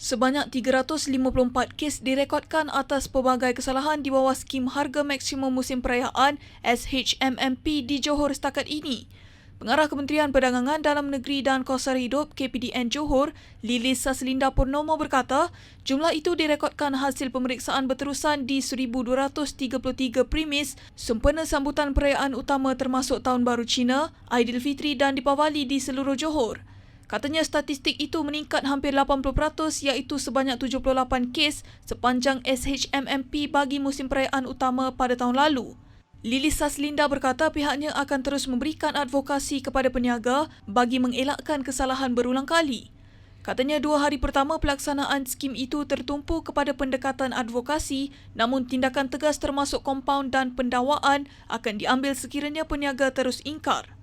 Sebanyak 354 kes direkodkan atas pelbagai kesalahan di bawah skim harga maksimum musim perayaan SHMMP di Johor setakat ini. Pengarah Kementerian Perdagangan Dalam Negeri dan Kosar Hidup KPDN Johor, Lilis Saslinda Purnomo berkata, jumlah itu direkodkan hasil pemeriksaan berterusan di 1233 premis sempena sambutan perayaan utama termasuk Tahun Baru Cina, Aidilfitri dan Dipawali di seluruh Johor. Katanya statistik itu meningkat hampir 80% iaitu sebanyak 78 kes sepanjang SHMMP bagi musim perayaan utama pada tahun lalu. Lili Saslinda berkata pihaknya akan terus memberikan advokasi kepada peniaga bagi mengelakkan kesalahan berulang kali. Katanya dua hari pertama pelaksanaan skim itu tertumpu kepada pendekatan advokasi namun tindakan tegas termasuk kompaun dan pendakwaan akan diambil sekiranya peniaga terus ingkar.